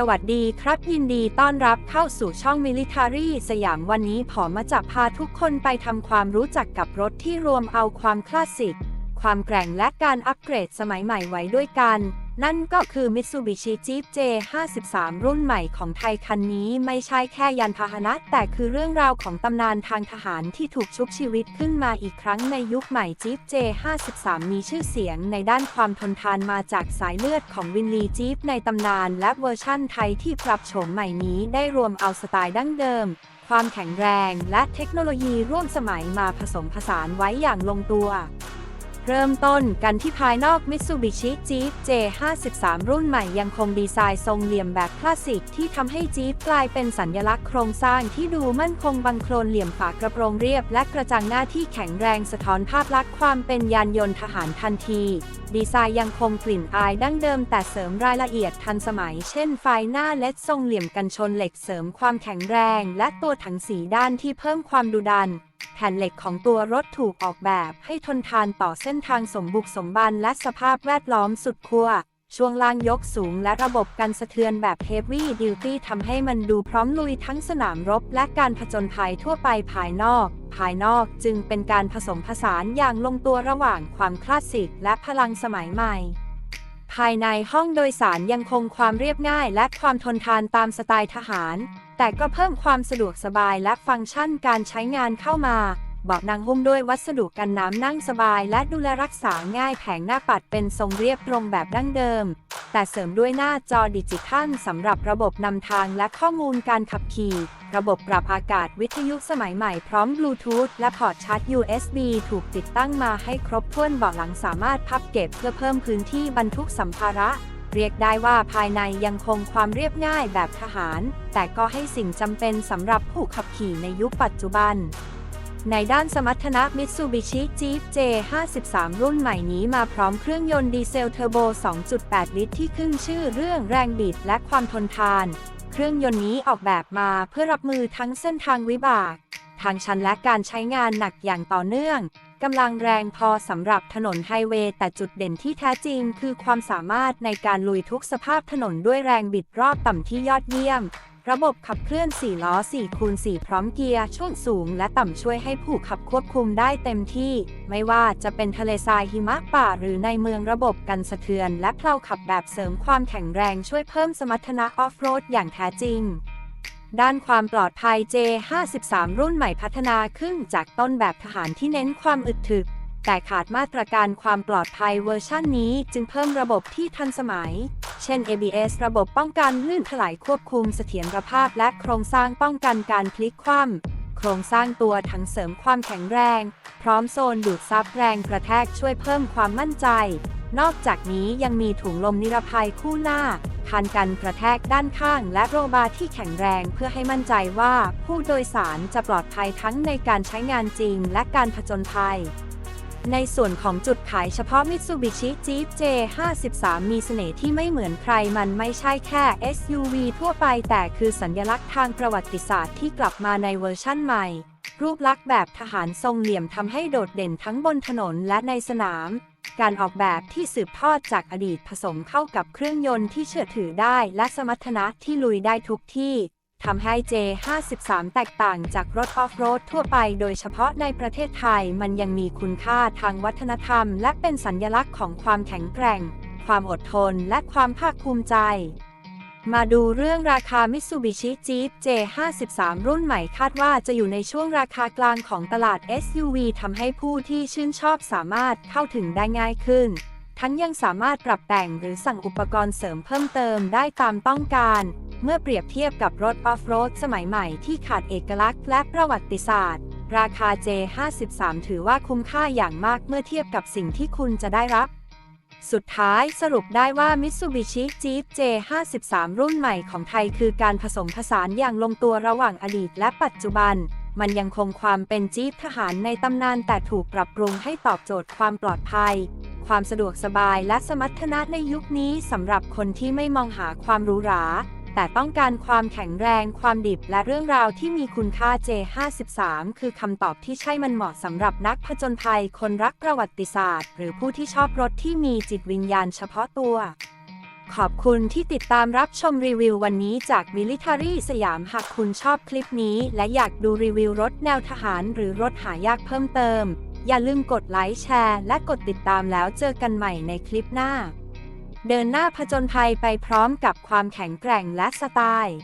สวัสดีครับยินดีต้อนรับเข้าสู่ช่อง Military สยามวันนี้ผอมาจะพาทุกคนไปทำความรู้จักกับรถที่รวมเอาความคลาสสิก ความแกร่งและการอัปเกรดสมัยใหม่ไว้ด้วยกัน นั่นก็คือ Mitsubishi Jeep J53 รุ่นใหม่ของไทยคันนี้ไม่ใช่แค่ยานพาหนะ แต่คือเรื่องราวของตำนานทางทหารที่ถูกชุบชีวิตขึ้นมาอีกครั้งในยุคใหม่ Jeep J53 มีชื่อเสียงในด้านความทนทานมาจากสายเลือดของวินลีจี p ในตำนานและเวอร์ชั่นไทยที่ปรับโฉมใหม่นี้ได้รวมเอาสไตล์ดั้งเดิมความแข็งแรงและเทคโนโลยีร่วมสมัยมาผสมผสานไว้อย่างลงตัว เริ่มต้นกันที่ภายนอก Mitsubishi Jeep J53 รุ่นใหม่ยังคงดีไซน์ทรงเหลี่ยมแบบคลาสสิกที่ทำให้จี๊ปกลายเป็นสัญลักษณ์โครงสร้างที่ดูมั่นคงบังโคลนเหลี่ยมฝากระโปรงเรียบ และกระจังหน้าที่แข็งแรงสะท้อนภาพลักษณ์ความเป็นยานยนต์ทหารทันที ดีไซน์ยังคงกลิ่นอายดั้งเดิมแต่เสริมรายละเอียดทันสมัย เช่นไฟหน้าเลดทรงเหลี่ยมกันชนเหล็กเสริมความแข็งแรง และตัวถังสีด้านที่เพิ่มความดุดัน แผ่นเหล็กของตัวรถถูกออกแบบให้ทนทานต่อเส้นทางสมบุกสมบันและสภาพแวดล้อมสุดขั้ว ช่วงล่างยกสูงและระบบกันสะเทือนแบบ Heavy Duty ทำให้มันดูพร้อมลุยทั้งสนามรบและการผจญภัยทั่วไปภายนอก ภายนอกจึงเป็นการผสมผสานอย่างลงตัวระหว่างความคลาสสิกและพลังสมัยใหม่ภายในห้องโดยสารยังคงความเรียบง่ายและความทนทานตามสไตล์ทหาร แต่ก็เพิ่มความสะดวกสบายและฟังก์ชันการใช้งานเข้ามาเบาะนั่งหุ้มด้วยวัสดุกันน้ำนั่งสบาย และดูแลรักษาง่ายแผงหน้าปัดเป็นทรงเรียบตรงแบบดั้งเดิม แต่เสริมด้วยหน้าจอดิจิทัลสำหรับระบบนำทางและข้อมูลการขับขี่ ระบบปรับอากาศวิทยุสมัยใหม่พร้อมบลูทูธและพอร์ตชาร์จ USB ถูกติดตั้งมาให้ครบถ้วนเบาะหลังสามารถพับเก็บเพื่อเพิ่มพื้นที่บรรทุกสัมภาระ เรียกได้ว่าภายในยังคงความเรียบง่ายแบบทหาร แต่ก็ให้สิ่งจำเป็นสำหรับผู้ขับขี่ในยุคปัจจุบัน ในด้านสมรรถนะ Mitsubishi Jeep J53 รุ่นใหม่นี้มาพร้อมเครื่องยนต์ดีเซลเทอร์โบ 2.8 ลิตรที่ขึ้นชื่อเรื่องแรงบิดและความทนทาน เครื่องยนต์นี้ออกแบบมาเพื่อรับมือทั้งเส้นทางวิบาก ทางชันและการใช้งานหนักอย่างต่อเนื่อง กำลังแรงพอสำหรับถนนไฮเวย์แต่จุดเด่นที่แท้จริงคือความสามารถในการลุยทุกสภาพถนนด้วยแรงบิดรอบต่ำที่ยอดเยี่ยม ระบบขับเคลื่อน 4 ล้อ4คูณ4พร้อมเกียร์ช่วงสูงและต่ำช่วยให้ผู้ขับควบคุมได้เต็มที่ ไม่ว่าจะเป็นทะเลทรายหิมะป่าหรือในเมืองระบบกันสะเทือน และเพลาขับแบบเสริมความแข็งแรงช่วยเพิ่มสมรรถนะออฟโรดอย่างแท้จริง ด้านความปลอดภัย J53 รุ่นใหม่พัฒนาขึ้นจากต้นแบบทหารที่เน้นความอึดถึก แต่ขาดมาตรการความปลอดภัยเวอร์ชันนี้จึงเพิ่มระบบที่ทันสมัย เช่น ABS ระบบป้องกันลื่นถลายควบคุมเสถียรภาพและโครงสร้างป้องกันการพลิกคว่ำโครงสร้างตัวถังเสริมความแข็งแรง พร้อมโซนดูดซับแรงกระแทกช่วยเพิ่มความมั่นใจ นอกจากนี้ยังมีถุงลมนิรภัยคู่หน้า คันกันกระแทกด้านข้าง และโรบาร์ที่แข็งแรงเพื่อให้มั่นใจว่า ผู้โดยสารจะปลอดภัยทั้งในการใช้งานจริง และการผจญภัย ในส่วนของจุดขายเฉพาะ Mitsubishi Jeep J53 มีเสน่ห์ที่ไม่เหมือนใครมันไม่ใช่แค่ SUV ทั่วไปแต่คือสัญลักษณ์ทางประวัติศาสตร์ที่กลับมาในเวอร์ชั่นใหม่รูปลักษณ์แบบทหารทรงเหลี่ยมทำให้โดดเด่นทั้งบนถนนและในสนาม การออกแบบที่สืบทอดจากอดีตผสมเข้ากับเครื่องยนต์ที่เชื่อถือได้และสมรรถนะที่ลุยได้ทุกที่ทำให้ J53 แตกต่างจากรถออฟโรดทั่วไปโดยเฉพาะในประเทศไทยมันยังมีคุณค่าทางวัฒนธรรม และเป็นสัญญลักษณ์ของความแข็งแกร่ง ความอดทนและความภาคภูมิใจ มาดูเรื่องราคา Mitsubishi Jeep J53 รุ่นใหม่คาดว่าจะอยู่ในช่วงราคากลางของตลาด SUV ทำให้ผู้ที่ชื่นชอบสามารถเข้าถึงได้ง่ายขึ้น ทั้งยังสามารถปรับแต่งหรือสั่งอุปกรณ์เสริมเพิ่มเติมได้ตามต้องการ เมื่อเปรียบเทียบกับรถออฟโรดสมัยใหม่ที่ขาดเอกลักษณ์และประวัติศาสตร์ ราคา J53 ถือว่าคุ้มค่าอย่างมากเมื่อเทียบกับสิ่งที่คุณจะได้รับ สุดท้ายสรุปได้ว่า Mitsubishi Jeep J53 รุ่นใหม่ของไทยคือการผสมผสานอย่างลงตัวระหว่างอดีตและปัจจุบัน มันยังคงความเป็นจี๊ปทหารในตำนานแต่ถูกปรับปรุงให้ตอบโจทย์ความปลอดภัย ความสะดวกสบายและสมรรถนะในยุคนี้สำหรับคนที่ไม่มองหาความหรูหรา แต่ต้องการความแข็งแรง ความดิบ และเรื่องราวที่มีคุณค่า J53 คือคำตอบที่ใช่มันเหมาะสำหรับนักผจญภัย คนรักประวัติศาสตร์ หรือผู้ที่ชอบรถที่มีจิตวิญญาณเฉพาะตัว ขอบคุณที่ติดตามรับชมรีวิววันนี้จาก Military สยามหากคุณชอบคลิปนี้ และอยากดูรีวิวรถแนวทหารหรือรถหายากเพิ่มเติม อย่าลืมกดไลค์แชร์ และกดติดตามแล้วเจอกันใหม่ในคลิปหน้า เดินหน้าผจญภัยไปพร้อมกับความแข็งแกร่งและสไตล์